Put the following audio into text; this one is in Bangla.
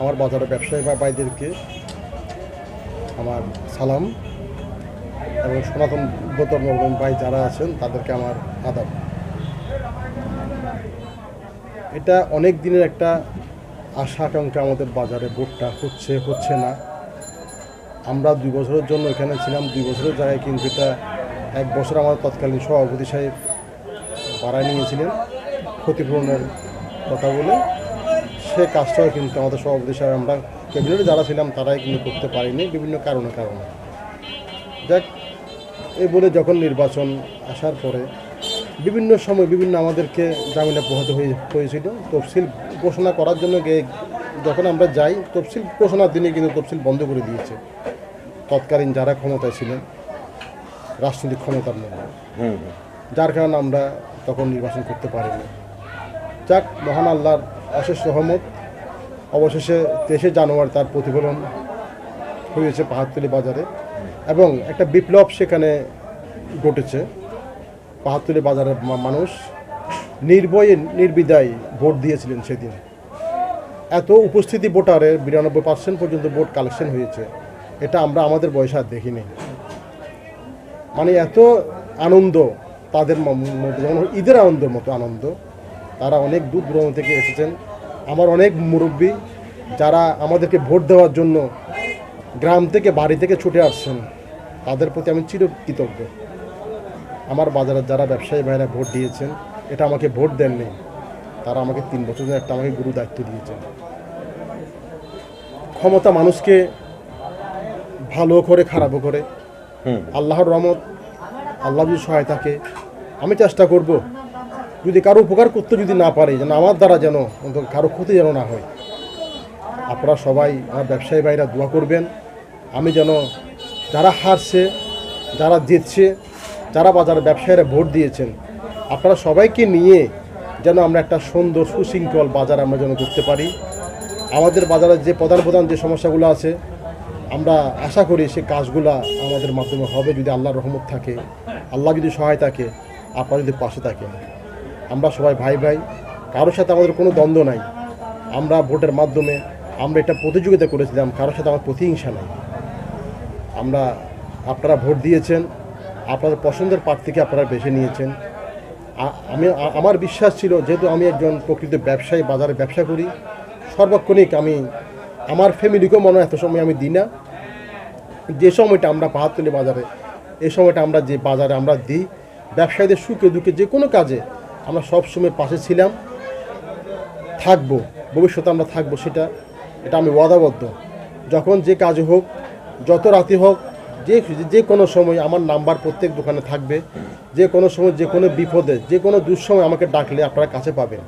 আমার বাজারের ব্যবসায়ী বা ভাইদেরকে আমার সালাম এবং সনাতন বোতল ভাই যারা আছেন, তাদেরকে আমার আদাব। এটা অনেক দিনের একটা আশা আকাঙ্ক্ষা আমাদের বাজারে, ভোটটা হচ্ছে হচ্ছে না। আমরা দুই বছরের জন্য এখানে ছিলাম, দুই বছরের জায়গায় কিন্তু এটা এক বছর আমাদের তৎকালীন সভাপতি সাহেব বাড়ায় নিয়েছিলেন। ক্ষতিপূরণের কথা বলে সে কাজটাও কিন্তু আমাদের সভাপতি সাহেব আমরা ক্যাবিনেটে যারা ছিলাম তারাই কিন্তু করতে পারিনি বিভিন্ন কারণে কারণে। যাক এই বলে যখন নির্বাচন আসার পরে বিভিন্ন সময় বিভিন্ন আমাদেরকে জামিনে পোহাতে হয়ে হয়েছিল। তফসিল ঘোষণা করার জন্য গিয়ে যখন আমরা যাই তফসিল ঘোষণার দিনে কিন্তু তফসিল বন্ধ করে দিয়েছে। তৎকালীন যারা ক্ষমতায় ছিলেন রাজনৈতিক ক্ষমতার মধ্যে। যার কারণে আমরা তখন নির্বাচন করতে পারিনি। যাক মহান আল্লাহর অশেষ রহমত। অবশেষে তেইশে জানুয়ারি তার প্রতিফলন হয়েছে পাহাড়তলি বাজারে এবং একটা বিপ্লব সেখানে ঘটেছে। পাহাড়তলি বাজারের মানুষ নির্ভয়ে, নির্বিদায় ভোট দিয়েছিলেন সেদিন। এত উপস্থিতি ভোটারের বিরানব্বই পার্সেন্ট পর্যন্ত ভোট কালেকশন হয়েছে। এটা আমরা আমাদের বয়সে আর দেখিনি। মানে এত আনন্দ, তাদের ঈদের আনন্দের মতো আনন্দ তারা অনেক দূর দূরান্ত থেকে এসেছেন। আমার অনেক মুরব্বী যারা আমাদেরকে ভোট দেওয়ার জন্য গ্রাম থেকে বাড়ি থেকে ছুটে আসছেন তাদের প্রতি আমি চিরকৃতজ্ঞ। আমার বাজারের যারা ব্যবসায়ী ভাইরা ভোট দিয়েছেন এটা আমাকে ভোট দেননি। তারা আমাকে তিন বছরের একটা আমাকে গুরু দায়িত্ব দিয়েছেন। ক্ষমতা মানুষকে ভালো করে খারাপও করে। হুম। আল্লাহর রহমত আল্লাহ যদি সহায় থাকে আমি চেষ্টা করব। যদি কারও উপকার করতে যদি না পারে, যেন আমার দ্বারা যেন কারও ক্ষতি যেন না হয়। আপনারা সবাই, আমার ব্যবসায়ী ভাইরা দোয়া করবেন। আমি যেন যারা হারছে, যারা জিতছে, যারা বাজারে ব্যবসায়ীরা ভোট দিয়েছেন, আপনারা সবাইকে নিয়ে যেন আমরা একটা সুন্দর সুশৃঙ্খল বাজার আমরা যেন করতে পারি। আমাদের বাজারে যে প্রধান প্রধান যে সমস্যাগুলো আছে, আমরা আশা করি সে কাজগুলা আমাদের মাধ্যমে হবে যদি আল্লাহর রহমত থাকে। আল্লাহ যদি সহায় থাকে, আপনারা যদি পাশে থাকেন। আমরা সবাই ভাই ভাই, কারোর সাথে আমাদের কোনো দ্বন্দ্ব নাই। আমরা ভোটের মাধ্যমে আমরা এটা প্রতিযোগিতা করেছিলাম, কারোর সাথে আমার প্রতিহিংসা নাই। আমরা, আপনারা ভোট দিয়েছেন, আপনাদের পছন্দের প্রার্থীকে আপনারা বেছে নিয়েছেন। আমি আমার বিশ্বাস ছিল, যেহেতু আমি একজন প্রকৃত ব্যবসায়ী, বাজারে ব্যবসা করি, সর্বক্ষণিক আমি, আমার ফ্যামিলিকেও মনে এত সময় আমি দিই না। যে সময়টা আমরা পাহাড়তলি বাজারে এই সময়টা আমরা যে বাজারে আমরা দিই, ব্যবসায়ীদের সুখে দুঃখে যে কোনো কাজে আমরা সবসময় পাশে ছিলাম। থাকব, ভবিষ্যতে আমরা থাকব সেটা, এটা আমি ওয়াদাবদ্ধ। যখন যে কাজ হোক, যত রাতে হোক, যে যে কোনো সময় আমার নাম্বার প্রত্যেক দোকানে থাকবে। যে কোনো সময়, যে কোনো বিপদে, যে কোনো দুঃসময় আমাকে ডাকলে আপনারা কাছে পাবেন।